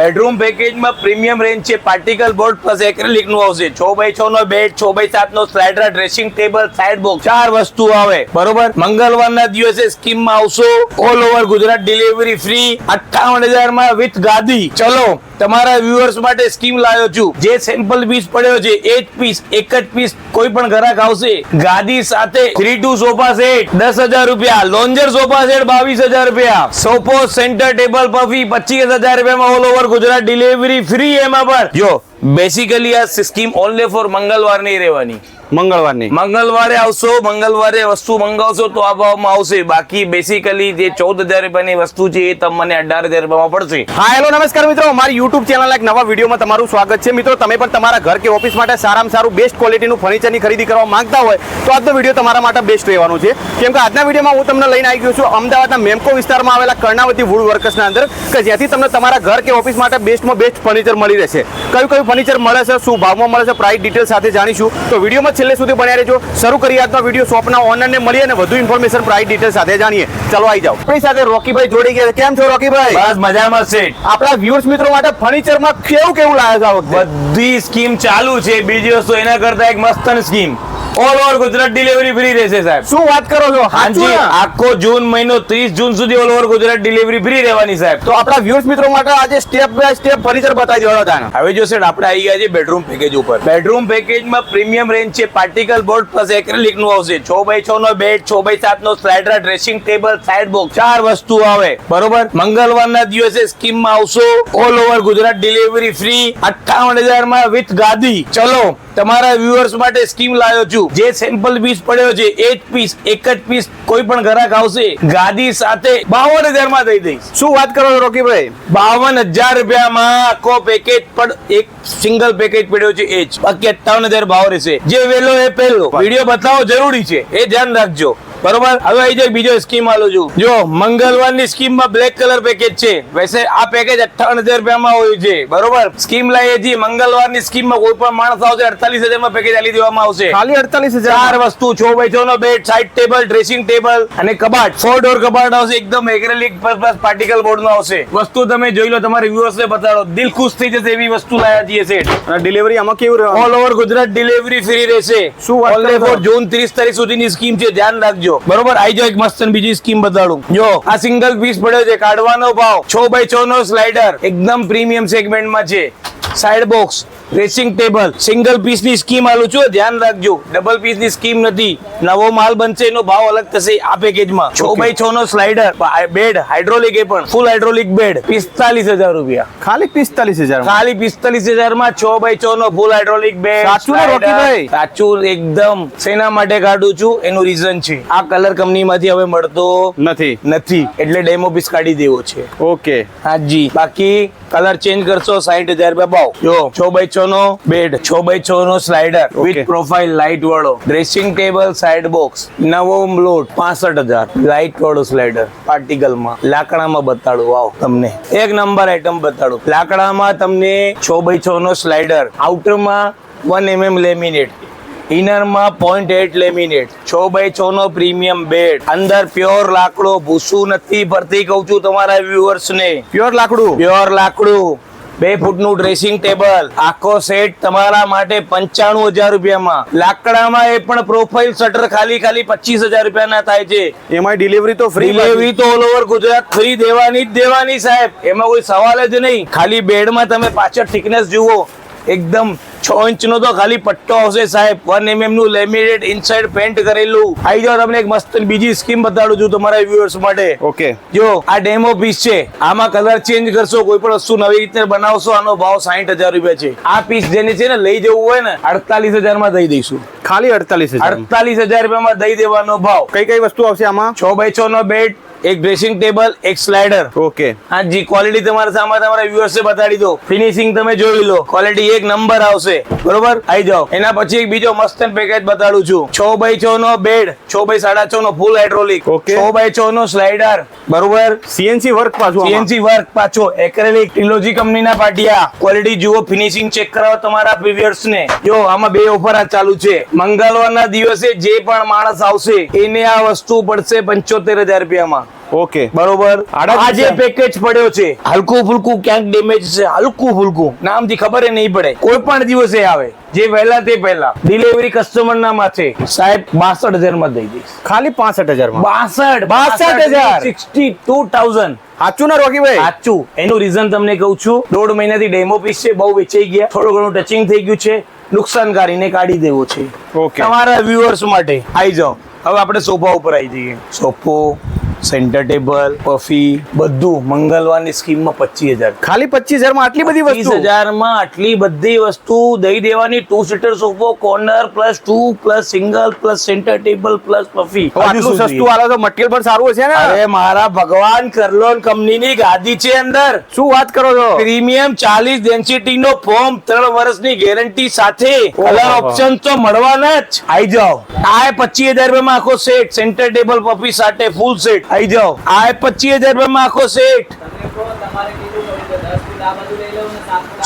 Bedroom પેકેજમાં premium range છે, particle board plus એક્રેલિકનું આવશે. છ બાય છ નો બેડ છ બાય સાત નો slider dressing table side box ચાર વસ્તુ આવે. બરોબર? મંગળવારના દિવસે સ્કીમમાં આવશો. All over Gujarat delivery free અઠાવન હજારમાં વિથ ગાદી. ચલો, તમારા વ્યુઅર્સ માટે સ્કીમ લાવ્યો છું. જે સેમ્પલ પીસ પડ્યો છે એ જ પીસ એક જ પીસ કોઈ પણ ગ્રાહક આવશે. ગાદી સાથે થ્રી ટુ સોફા સેટ દસ હજાર રૂપિયા. લોન્જર સોફા સેટ બાવીસ હજાર રૂપિયા. સોફો સેન્ટર ટેબલ પફી પચીસ હજાર રૂપિયામાં all over Gujarat delivery free એમાં પણ. જો બેસિકલી આ સ્કીમ ઓનલી ફોર મંગળવાર નહીં રહેવાની. મંગળવારની. મંગળવારે આવશો મંગળવારે વસ્તુ મંગાવશો તો આ ભાવમાં આવશે. બાકી બેસિકલી જે ચૌદ હજાર રૂપિયાની વસ્તુ છે એ તમને અઢાર હજાર રૂપિયામાં પડશે. હા હેલો નમસ્કાર મિત્રો. મારી યુટ્યુબ ચેનલ એક નવા વિડીયોમાં તમારું સ્વાગત છે. મિત્રો તમે પણ તમારા ઘર કે ઓફિસ માટે સારામાં સારું બેસ્ટ ક્વોલિટીનું ફર્નિચરની ખરીદી કરવા માંગતા હોય તો આજનો વીડિયો તમારા માટે બેસ્ટ રહેવાનું છે. કેમ કે આજના વિડીયોમાં હું તમને લઈને આવી ગયો છું અમદાવાદના મેમકો વિસ્તારમાં આવેલા કર્ણાવતી વુડ વર્કર્સના અંદર કે જ્યાંથી તમને તમારા ઘર કે ઓફિસ માટે બેસ્ટમાં બેસ્ટ ફર્નિચર મળી રહેશે. કયું કયું ફર્નિચર મળે છે શું ભાવમાં મળે છે પ્રાઇસ ડિટેલ સાથે જાણીશું. તો વિડીયોમાં છેલ્લે સુધી બન્યા રહેજો. શરૂ કરીએ આજનો વીડિયો શોપના ઓનરને મળીએ અને વધુ ઇન્ફોર્મેશન પ્રાઇસ ડિટેલ સાથે જાણીએ. ચાલો આવી જાઓ. આપણી સાથે રોકીભાઈ જોડી ગયા. કેમ છો રોકીભાઈ? બસ મજામાં છે. આપણા વ્યુઅર્સ મિત્રો માટે ફર્નિચરમાં કેવું કેવું લાવ્યા છે આ વખતે? બધી સ્કીમ ચાલુ છે. બીજી વસ્તુ એના કરતા એક મસ્ત scheme all over Gujarat delivery free રહેશે સાહેબ. શું વાત કરો છો? હાજી આખો જૂન મહિનો 30 જૂન સુધી all over Gujarat delivery free રહેવાની સાહેબ. તો આપણા વ્યૂઝ મિત્રો માટે આજે સ્ટેપ બાય સ્ટેપ ફર્નિચર બતાવી દેવાનો તાને હવે જો સાહેબ આપણે આવી ગયા છે બેડરૂમ પેકેજ ઉપર. બેડરૂમ પેકેજમાં પ્રીમિયમ રેન્જ છે પાર્ટિકલ બોર્ડ પ્લસ એક્રેલિકનું આવશે. છ બાય છ નો બેડ છ બાય સાત નો slider dressing table side box ચાર વસ્તુ આવે. બરોબર? મંગળવારના દિવસે સ્કીમમાં આવશો. All over Gujarat delivery free અઠ્ઠાવન હજારમાં વિથ ગાદી. ચલો તમારા વ્યુઅર્સ માટે સ્કીમ લાવ્યો છું. જે સેમ્પલ પીસ પડ્યો છે એ જ પીસ એક જ પીસ કોઈ પણ ગ્રાહક આવશે ગાદી સાથે બાવન હજારમાં દઈ દઈશ. શું વાત કરો છો રોકીભાઈ? બાવન હજાર રૂપિયામાં આખો પેકેજ પણ એક સિંગલ પેકેજ પડ્યો છે એ જ. બાકી અઠ્ઠાવન હજાર ભાવ રહેશે. જે વેલો એ પહેલો. વીડિયો બતાવો જરૂરી છે. એ ધ્યાન રાખજો. બરોબર? હવે અહીં જાય બીજો સ્કીમ આલું છું. જો મંગળવારની સ્કીમમાં બ્લેક કલર પેકેજ છે. વૈસે આ પેકેજ અઠાવન હજાર રૂપિયામાં હોય છે. બરોબર? સ્કીમ લઈએ છીએ મંગળવારની સ્કીમમાં કોઈ પણ માણસ આવશે અડતાલીસ હજારમાં પેકેજ આલી દેવામાં આવશે. ખાલી અડતાલીસ હજાર ચાર વસ્તુ છ બાય છ નો bed side table dressing table અને કબાટ. ફોર ડોર કબાટ આવશે એકદમ એક્રેલિક પ્લસ પાર્ટિકલ બોર્ડ નો આવશે. વસ્તુ તમે જોઈ લો તમારે વ્યુઅર્સ ને બતાડો. દિલ ખુશ થઈ જશે એવી વસ્તુ લાયા છીએ સેટ અને ડિલિવરી આમાં કેવું all over Gujarat delivery free રહેશે. શું ઓલ for જૂન 30 તારીખ સુધીની સ્કીમ છે. ધ્યાન રાખજો. બરોબર? આઈ જાઓ એક મસ્ત બીજી સ્કીમ બતાડું. જો, આ સિંગલ પીસ પડ્યો છે, કાઢવાનો ભાવ છ બાય છ નો સ્લાઇડર એકદમ પ્રીમિયમ સેગમેન્ટમાં છે. Side box dressing table single પીસની scheme આલું છું. ધ્યાન રાખજો ડબલ પીસની સ્કીમ નથી. નવો માલ બનશે એનો ભાવ અલગ થશે આ પેકેજમાં છ બાય છ નો સ્લાઇડર બેડ હાઇડ્રોલિક એ પણ ફૂલ હાઇડ્રોલિક બેડ પિસ્તાલીસ હજાર રૂપિયા. ખાલી પિસ્તાલીસ હજાર ખાલી પિસ્તાલીસ હજારમાં છ બાય છ નો ફૂલ હાઇડ્રોલિક બેડ સાચું રોકીભાઈ? સાચું એકદમ. શેના માટે કાઢું છું? એનું રીઝન છે. આ કલર કંપની માંથી હવે મળતો નથી. નથી. એટલે ડેમો પીસ કાઢી દેવો છે. ઓકે હાજી. બાકી કલર ચેન્જ કરશો સાઈઠ હજાર રૂપિયા ભાવ જો છ બાય છ નો બેડ છ બાય છ નો સ્લાઇડર વિથ પ્રોફાઇલ લાઇટ વાળો. ડ્રેસિંગ ટેબલ સાઇડ બોક્સ નવો લોટ પાસઠ હજાર. લાઇટ વાળો સ્લાઇડર પાર્ટિકલમાં. લાકડામાં બતાડું આવો તમને. એક નંબર આઈટમ બતાડું. લાકડામાં તમને છ બાય છ નો સ્લાઇડર આઉટરમાં વન એમએમ લેમિનેટ ઇનરમાં પોઈન્ટ એટ લેમિનેટ છ બાય છ નો પ્રીમિયમ બેડ અંદર પ્યોર લાકડો ભૂસું નથી ભરતી કહું છું તમારા વ્યુઅર્સ ને પ્યોર લાકડું? પ્યોર લાકડું. બે ફૂટનું ડ્રેસિંગ ટેબલ આખો સેટ તમારા માટે પંચાણું હજાર રૂપિયામાં. લાકડામાં એ પણ પ્રોફાઇલ શટર ખાલી ખાલી પચીસ હજાર રૂપિયાના થાય છે. એમાં ડિલિવરી તો ફ્રી ડિલિવરી તો ઓલ ઓવર ગુજરાત ફ્રી દેવાની જ દેવાની સાહેબ. એમાં કોઈ સવાલ જ નહીં. ખાલી બેડમાં તમે પાછળ થિકનેસ જુઓ. એકદમ છ ઇંચ નો તો ખાલી પટ્ટો આવશે સાહેબ. વન એમએમનું લેમિનેટ ઇનસાઇડ પેન્ટ કરેલું. આવી જાઓ તમને એક મસ્ત બીજી સ્કીમ બતાડું છું તમારા વ્યુઅર્સ માટે. ઓકે જો આ ડેમો પીસ છે. આમાં કલર ચેન્જ કરશો કોઈ પણ વસ્તુ નવી રીતે બનાવશો આનો ભાવ સાહીઠ હજાર રૂપિયા છે. આ પીસ જેને છે ને લઈ જવું હોય ને અડતાલીસ હજારમાં દઈ દઈશું. ખાલી અડતાલીસ અડતાલીસ હજાર રૂપિયામાં દઈ દેવાનો ભાવ. કઈ કઈ વસ્તુ આવશે આમાં? છ બાય છ નો બેડ એક ડ્રેસિંગ ટેબલ એક સ્લાઇડર ઓકે હા જી ક્વોલિટી તમારા સામે તમારા વ્યુઅર્સ બતાડી દો. ફિનિશિંગ તમે જોઈ લો. ક્વોલિટી એક નંબર આવશે. બરોબર? આવી જાઓ. એના પછી એક બીજો મસ્ત પેકેજ બતાડું છું. છ બાય છ નો બેડ છ બાય સાડા છ નો ફૂલ હાઇડ્રોલિક ઓકે છ બાય છ નો સ્લાઇડર બરોબર? સીએનસી વર્ક પાછું સીએનસી વર્ક પાછો. એક્રેલિક ટિલોજી કંપનીના પાટિયા. ક્વોલિટી જુઓ ફિનિશિંગ ચેક કરાવો તમારા પ્રીવિયર્સ ને. જો આમાં બે ઓફર આ ચાલુ છે. મંગળવારના દિવસે જે પણ માણસ આવશે એને આ વસ્તુ પડશે પંચોતેર હજાર રૂપિયામાં. ઓકે. બરોબર. આ જે પેકેજ પડ્યો છે. હલકું ફુલકું ક્યાંક ડેમેજ છે? હલકું ફુલકું. નામથી ખબર નહીં પડે. કોઈ પણ દિવસે આવે. જે વહેલા તે પહેલા. ડિલિવરી કસ્ટમર ના માથે. સાહેબ બાસઠ હજારમાં દઈ દઈશ. ખાલી પાસઠ હજાર બાસઠ 62,000. સિક્સટી ટુ થાઉઝન્ડ સાચું ના રોકીભાઈ સાચું. એનું રીઝન તમને કહું છું દોઢ મહિનાથી ડેમો પીસ છે બહુ વેચાઈ ગયા. થોડું ઘણું ટચિંગ થઈ ગયું છે. નુકસાનકારીને કાઢી દેવો છે. ઓકે. તમારા વ્યુઅર્સ માટે. આવી જાઓ. હવે આપણે સોફા ઉપર આવી જઈએ. સોફો. સેન્ટર ટેબલ પફી બધું મંગળવારની સ્કીમમાં પચીસ હજાર. ખાલી પચીસ હજારમાં આટલી બધી વસ્તુ? હજારમાં આટલી બધી વસ્તુ દઈ દેવાની two seater સોફો corner plus two plus single plus center table plus puffy આટલું સસ્તું આલો તો મટીરિયલ પણ સારું હશે ને? અરે મારા ભગવાન કરલોન કંપનીની ગાદી છે અંદર. શું વાત કરો છો? પ્રીમિયમ ચાલીસ ડેન્સિટી નો ફોર્મ ત્રણ વર્ષની ગેરંટી સાથે. કલર ઓપ્શન તો મળવાના જ. આઈ જાઓ. આ પચીસ હજાર રૂપિયામાં આખો સેટ સેન્ટર ટેબલ પપી સાથે ફૂલ સેટ આઈ જાઓ. આ પચીસ હજાર રૂપિયામાં આખો સેટ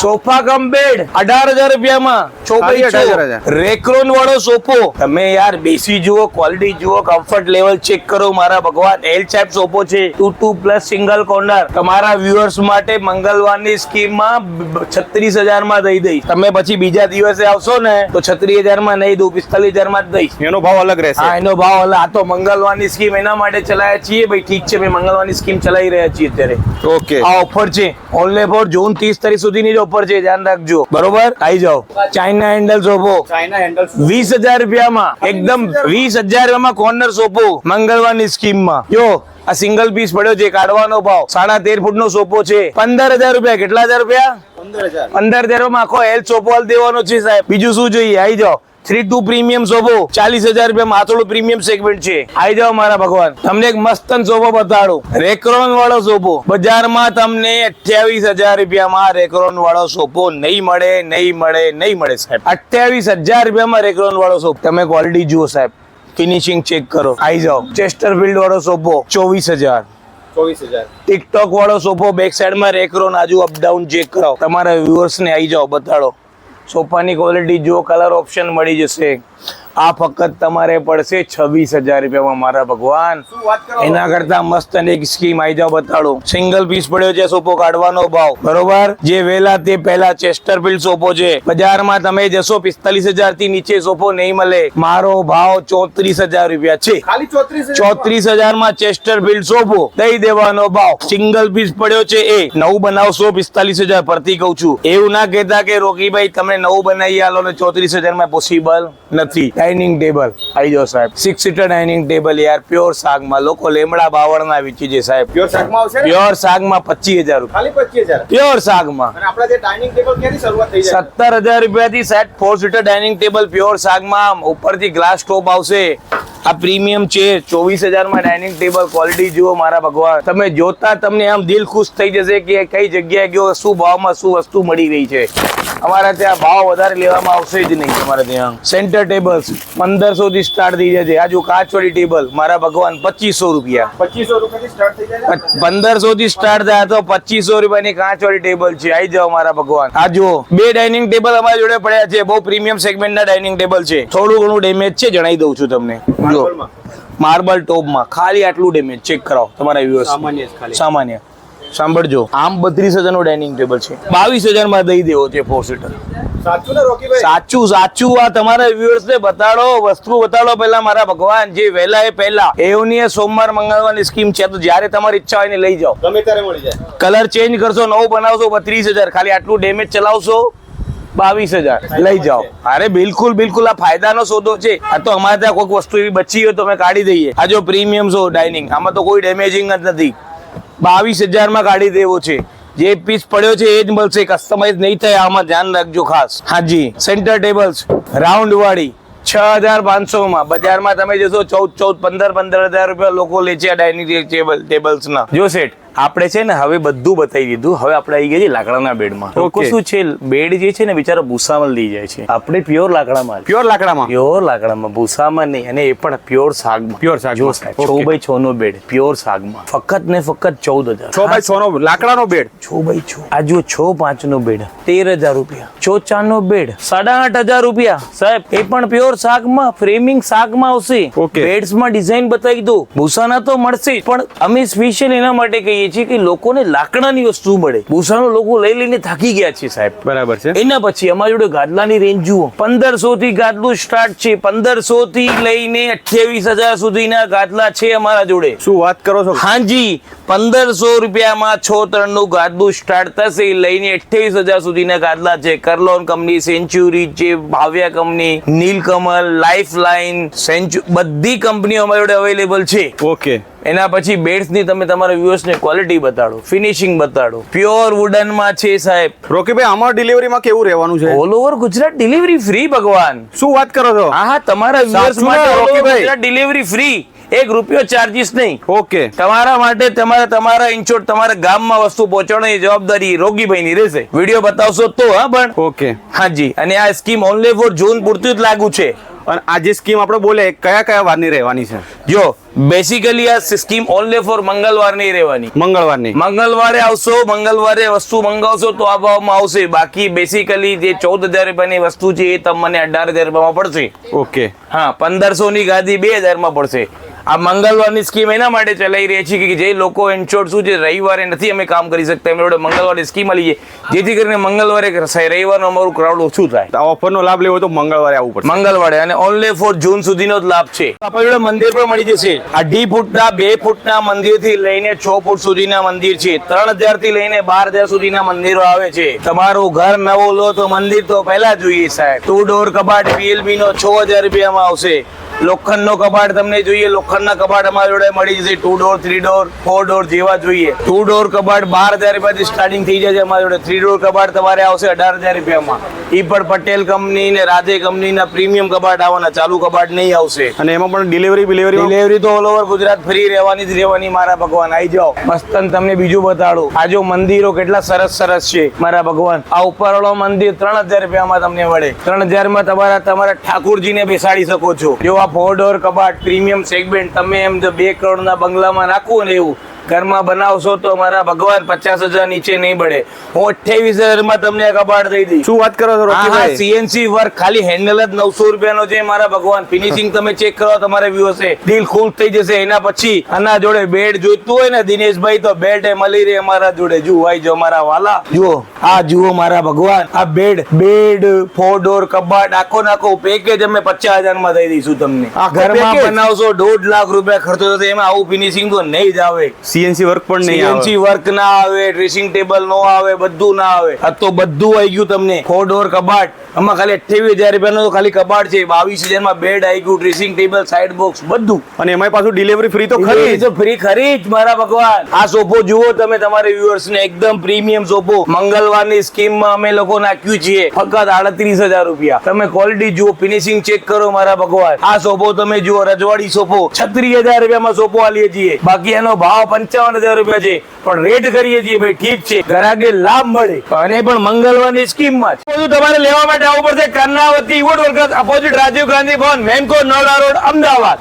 સોફા કમ બેડ અઢાર હજાર રૂપિયામાં. છો ખાલી બાય છો. 18,000. રેક્રોન વાળો સોફો. તમે યાર બેસી જુઓ ક્વોલિટી જુઓ કમ્ફર્ટ લેવલ ચેક કરો. મારા ભગવાન એલ ચેપ સોફો છે. Two two plus single corner તમારા વ્યુઅર્સ માટે મંગળવારની સ્કીમમાં છત્રીસ હજારમાં દઈ દઈશ. તમે પછી બીજા દિવસે આવશો ને તો છત્રીસ હજારમાં નહીં દઉં પિસ્તાલીસ હજારમાં જ દઈશ. એનો ભાવ અલગ રહેશે. હા એનો ભાવ અલગ. આ તો મંગળવારની સ્કીમ એના માટે ચલાવ્યા છીએ. ભાઈ ઠીક છે ભાઈ મંગળવારની સ્કીમ ચલાવી રહ્યા છીએ અત્યારે. ઓકે આ ઓફર છે. ઓનલી ફોર જૂન ત્રીસ તારીખ સુધીની જ ઓફર છે ધ્યાન રાખજો. બરોબર? આવી જાઓ. ચાઇના હેન્ડલ સોફો ચાઇના હેન્ડલ વીસ હજાર રૂપિયામાં એકદમ વીસ હજાર રૂપિયામાં કોર્નર સોફો મંગળવારની સ્કીમમાં જો આ સિંગલ પીસ પડ્યો છે કાઢવાનો ભાવ સાડા તેર ફૂટ નો સોપો છે. પંદર હજાર રૂપિયા કેટલા હજાર રૂપિયા? પંદર હજાર પંદર હજારમાં આખો હેલ્થ સોપો દેવાનો છે સાહેબ. બીજું શું જોઈએ? આવી જાઓ. થ્રી ટુ પ્રીમિયમ સોફો ચાલીસ હજાર રૂપિયા માથોડું પ્રીમિયમ સેગમેન્ટ છે. આવી જાઓ મારા ભગવાન. તમને એક મસ્તન સોફો બતાડો રેક્રોન વાળો સોફો બજારમાં તમને અઠ્યાવીસ હજાર રૂપિયામાં રેક્રોન વાળો સોફો નહીં મળે નહીં મળે નહીં મળે સાહેબ. અઠ્યાવીસ હજાર રૂપિયામાં રેક્રોન વાળો સોફો તમે ક્વોલિટી જુઓ સાહેબ. ફિનિશિંગ ચેક કરો. આવી જાઓ. ચેસ્ટરફિલ્ડ વાળો સોફો ચોવીસ હજાર. ચોવીસ હજાર. ટિકટોક વાળો સોફો બેક સાઈડમાં રેકરોન આજુ અપડાઉન ચેક કરાવો. તમારા વ્યુઅર્સ ને આવી જાઓ બતાડો. સોફાની ક્વોલિટી જો કલર ઓપ્શન મળી જશે. આ ફક્ત તમારે પડશે છવ્વીસ હજાર રૂપિયામાં મારા ભગવાન. એના કરતા મસ્ત અને એક સ્કીમ આવી જાવ બતાડો. સિંગલ પીસ પડ્યો છે સોફો કાઢવાનો ભાવ. બરોબર? જે વેલા તે પહેલા ચેસ્ટરફિલ્ડ સોપો છે. બજારમાં તમે જશો પિસ્તાલીસ હજારથી નીચે સોફો નહીં મળે. મારો ભાવ ચોત્રીસ હજાર રૂપિયા છે. ચોત્રીસ હજારમાં ચેસ્ટરફિલ્ડ સોફો દઈ દેવાનો ભાવ. સિંગલ પીસ પડ્યો છે એ. નવું બનાવશો પિસ્તાલીસ હજાર પરથી કહું છું. એવું ના કહેતા કે રોકીભાઈ તમે નવું બનાવી આલો ને ચોત્રીસ હજારમાં પોસિબલ નથી. ડાઇનિંગ ટેબલ આવી જાઓ સાહેબ. સિક્સ સીટર ડાઇનિંગ ટેબલ યાર પ્યોર શાકમાં. લોકો લેમડા બાવળના વેચી છે સાહેબ. પ્યોર શાકમાં આવશે પ્યોર શાકમાં પચીસ હજાર રૂપિયા. હજાર. પ્યોર શાકમાં. આપણા જે ડાઇનિંગ ટેબલ ક્યાંથી શરૂઆત થઈ જાય? સત્તર હજાર રૂપિયાથી set four seater dining table pure શાકમાં. ઉપરથી ગ્લાસ ટોપ આવશે. આ પ્રીમિયમ છે. ચોવીસ હજારમાં ડાઇનિંગ ટેબલ ક્વોલિટી જુઓ મારા ભગવાન. તમે જોતા તમને આમ દિલ ખુશ થઈ જશે કે કઈ જગ્યાએ ગયો શું ભાવમાં શું વસ્તુ મળી રહી છે. અમારા ત્યાં ભાવ વધારે લેવામાં આવશે જ નહીં તમારે ત્યાં. સેન્ટર ટેબલ્સ પંદરસો થી સ્ટાર્ટ થઈ જાય છે આજુ કાચવાળી ટેબલ મારા ભગવાન પચીસો રૂપિયા. પચીસો પંદરસો થી સ્ટાર્ટ થયા તો પચીસો રૂપિયાની કાચવાળી ટેબલ છે. આવી જાઓ મારા ભગવાન. આ જુઓ બે ડાઇનિંગ ટેબલ અમારી જોડે પડ્યા છે. બહુ પ્રીમિયમ સેગમેન્ટના ડાઇનિંગ ટેબલ છે. થોડું ઘણું ડેમેજ છે જણાવી દઉં છું તમને. જો માર્બલ ટોપમાં ખાલી આટલું ડેમેજ ચેક કરાવો. તમારા વ્યુઅર્સ સામાન્ય સામાન્ય. સાંભળજો. આમ બત્રીસ હજારનું ડાઇનિંગ ટેબલ છે. બાવીસ હજારમાં દઈ દેવો છે ફોર સીટર સાચું સાચું આ તમારા વ્યુઅર્સ ને બતાડો વસ્તુ બતાડો પહેલા મારા ભગવાન જે વહેલા એ પહેલા. એવની સોમવાર મંગળવારની સ્કીમ છે તો જ્યારે તમારી ઈચ્છા હોય ને લઈ જાઓ. ગમે ત્યારે મળી જાય. કલર ચેન્જ કરશો નવું બનાવશો બત્રીસ હજાર. ખાલી આટલું ડેમેજ ચલાવશો બાવીસ હજાર. લઈ જાઓ. અરે બિલકુલ બિલકુલ આ ફાયદાનો સોદો છે. આ તો અમારે ત્યાં કોઈક વસ્તુ એવી બચી હોય તો અમે કાઢી દઈએ. આ જો પ્રીમિયમ શો ડાઇનિંગ આમાં તો કોઈ ડેમેજિંગ જ નથી. બાવીસ હજારમાં કાઢી દેવો છે. જે પીસ પડ્યો છે એ જ મળશે. કસ્ટમાઇઝ નહીં થાય, આમાં ધ્યાન રાખજો ખાસ. હાજી સેન્ટર ટેબલ્સ રાઉન્ડ વાળી, છ હજાર પાંચસો માં બજારમાં તમે જશો, ચૌદ ચૌદ, પંદર પંદર હજાર રૂપિયા લોકો લે છે આ ડાઇનિંગ ટેબલ ટેબલ્સ ના જો સેટ આપણે છે ને હવે બધું બતાવી દીધું. હવે આપણે આવી ગયા છીએ લાકડાના બેડમાં. લોકો શું છે બેડ જે છે ને બિચારા ભૂસામાં લઈ જાય છે. આપણે પ્યોર લાકડામાં પ્યોર લાકડામાં? પ્યોર લાકડામાં ભૂસામાં નહીં અને એ પણ પ્યોર શાકમાં. પ્યોર શાકમાં. જો સાહેબ છ બાય છ નો બેડ પ્યોર શાકમાં. ફક્ત ને ફક્ત ચૌદ હજાર. છ બાય છ નો લાકડાનો બેડ? છ બાય છ. આ જો છ પાંચ નો બેડ તેર હજાર રૂપિયા. છ ચાર નો બેડ સાડા આઠ હજાર રૂપિયા. સાહેબ એ પણ પ્યોર શાકમાં ફ્રેમિંગ શાકમાં આવશે. બેડ્સમાં ડિઝાઇન બતાવી દો ભૂસાના તો મળશે પણ અમે સ્પેશિયલ એના માટે કહીએ છીએ કે લોકોને લાકડાની વસ્તુ મળે. ભૂસાનો લોકો લઈ લઈને થાકી ગયા છે સાહેબ. બરાબર છે. એના પછી અમારી જોડે ગાદલાની રેન્જ જુઓ. પંદરસો થી ગાદલું સ્ટાર્ટ છે. પંદરસો થી લઈને અઠ્યાવીસ હજાર સુધીના ગાદલા છે અમારા જોડે. શું વાત કરો છો? હાજી પંદરસો રૂપિયામાં છ ત્રણનું ગાદલું સ્ટાર્ટ થશે. લઈને અઠ્યાવીસ હજાર સુધીના ગાદલા છે. કરલોન કંપની સેન્ચુરી છે Bhavya company Nilkamal life line સેન્ચુ બધી કંપનીઓ અમારી જોડે અવેલેબલ છે. ઓકે એના પછી બેડ્સની તમે તમારા વ્યુઅર્સ ને ક્વોલિટી બતાડો ફિનિશિંગ બતાડો. પ્યોર વુડનમાં છે સાહેબ. રોકીભાઈ આમાં ડિલિવરીમાં કેવું રહેવાનું છે? All over Gujarat delivery free ભગવાન. શું વાત કરો છો? હા હા તમારા વ્યુઅર્સ માટે રોકીભાઈ? Gujarat delivery free. એક રૂપિયો ચાર્જિસ નહીં. ઓકે. તમારા માટે તમારે તમારા ઇન્ચોટ તમારા ગામમાં વસ્તુ પહોંચાડવાની જવાબદારી રોગીભાઈની રહેશે. વીડિયો બતાવશો તો હા પણ ઓકે. હાજી. અને આ સ્કીમ ઓનલી ફોર જૂન પૂરતું જ લાગુ છે. અને આ જે સ્કીમ આપણે બોલે કયા કયા વારની રહેવાની છે? જો બેસિકલી આ સ્કીમ ઓનલી ફોર મંગળવારની રહેવાની. મંગળવારની. મંગળવારે આવશો મંગળવારે વસ્તુ મંગાવશો તો આ ભાવમાં આવશે. બાકી બેસિકલી જે ચૌદ હજાર રૂપિયાની વસ્તુ છે એ તમને અઢાર હજાર રૂપિયામાં પડશે. ઓકે. હા પંદરસો ની ગાદી બે હજારમાં પડશે. આ મંગળવારની સ્કીમ એના માટે ચલાવી રહી છે કે જે લોકો ઇન્શ્યોર શું છે રવિવારે નથી અમે કામ કરી શકતા. એમને જોડે મંગળવારની સ્કીમ લઈએ જેથી કરીને મંગળવારે રવિવારનું અમારું ક્રાઉડ ઓછું થાય. આ ઓફરનો લાભ લેવો તો મંગળવારે આવવું પડશે. મંગળવારે અને ઓનલી ફોર જૂન સુધીનો જ લાભ છે. આપણા જોડે મંદિર પણ મળી જશે. અઢી ફૂટના બે ફૂટના મંદિરથી લઈને છ ફૂટ સુધીના મંદિર છે. ત્રણ હજારથી લઈને બાર હજાર સુધીના મંદિરો આવે છે. તમારું ઘર નવો લો તો મંદિર તો પહેલા જોઈએ સાહેબ. ટુ ડોર કબાટ પીએલબી નો છ હજાર રૂપિયામાં આવશે. લોખંડનો કબાટ તમને જોઈએ લોખંડના કબાટ અમારા જોડે મળી જશે. Two door three door four door જેવા જોઈએ. ટુ ડોર કબાટ બાર હજાર રૂપિયાથી સ્ટાર્ટિંગ થઈ જાય છે અમારા જોડે. થ્રી ડોર કબાટ તમારે આવશે અઢાર હજાર રૂપિયામાં. ઈ પણ પટેલ કંપની ને રાધે કંપનીના પ્રીમિયમ કબાટ આવવાના. ચાલુ કબાટ નહીં આવશે. અને એમાં પણ ડિલિવરી ડિલિવરી ડિલિવરી તો ઓલ ઓવર ગુજરાત ફ્રી રહેવાની જ રહેવાની મારા ભગવાન. આવી જાઓ. મસ્તન તમને બીજું બતાડું. આ જો મંદિરો કેટલા સરસ સરસ છે મારા ભગવાન. આ ઉપરવાળો મંદિર ત્રણ હજાર રૂપિયામાં તમને મળે ત્રણ હજારમાં તમારા તમારા ઠાકુરજીને બેસાડી શકો છો. જો આ ફોર ડોર કબાટ પ્રીમિયમ સેગમેન્ટ તમે એમ બે કરોડના બંગલામાં નાખવું ને એવું ઘરમાં બનાવશો તો મારા ભગવાન પચાસ હજાર નીચે નહીં પડે હું અઠ્યાવીસ હજારમાં તમને આ દઈ દઈ શું વાત કરો છો સીએનસી વર્ક ખાલી હેન્ડલ જ નવસો રૂપિયાનો છે મારા ભગવાન. ફિનિશિંગ તમે ચેક કરો તમારે વ્યૂ હશે. દિલ ખુશ થઈ જશે. એના પછી આના જોડે બેડ જોઈતું હોય ને દિનેશભાઈ તો બેડ એ મળી રહે અમારા જોડે. જુઓ આઈ જો મારા વાલા. જુઓ આ જુઓ મારા ભગવાન. આ બેડ બેડ ફોર ડોર કબાટ આખો નાખો પેકેજ અમે પચાસ હજારમાં દઈ દઈશું તમને. આ ઘરમાં? બનાવશો દોઢ લાખ રૂપિયા ખર્ચો થશે એમાં આવું ફિનિશિંગ તો નહીં જ આવે. સીએનસી વર્ક પણ નહીં આવે. સીએનસી વર્ક ના આવે ડ્રેસિંગ ટેબલ નો આવે બધું ના આવે. આ તો બધું આવી ગયું તમને. ફોર ડોર કબાટ. આમાં ખાલી અઠ્યાવીસ હજાર રૂપિયાનો તો ખાલી કબાટ છે. બાવીસ હજારમાં બેડ આવી ગયું ડ્રેસિંગ ટેબલ સાઈડ બોક્સ બધું. અને એમાં પાછું ડિલિવરી ફ્રી તો ખરી ખરી તો ફ્રી ખરી જ મારા ભગવાન. આ સોફો જુઓ તમે તમારે વ્યુઅર્સ ને એકદમ પ્રીમિયમ સોફો મંગળવારની સ્કીમમાં અમે લોકો નાખ્યું છીએ ફક્ત આડત્રીસ હજાર રૂપિયા. તમે ક્વોલિટી જુઓ ફિનિશિંગ ચેક કરો મારા ભગવાન. આ સોફો તમે જુઓ રજવાડી સોફો છત્રીસ હજાર રૂપિયામાં સોફો આલીએ છીએ. બાકી એનો ભાવ પંચાવન હજાર રૂપિયા છે. પણ રેટ કરીએ છીએ ભાઈ, ઠીક છે. ગ્રાહકને લાભ મળે. અને પણ મંગળવારની સ્કીમમાં જ બધું તમારે લેવા માટે આવવું પડશે. Karnavati wood workers opposite Rajiv Gandhi Bhavan Memco નોડા road, Ahmedabad.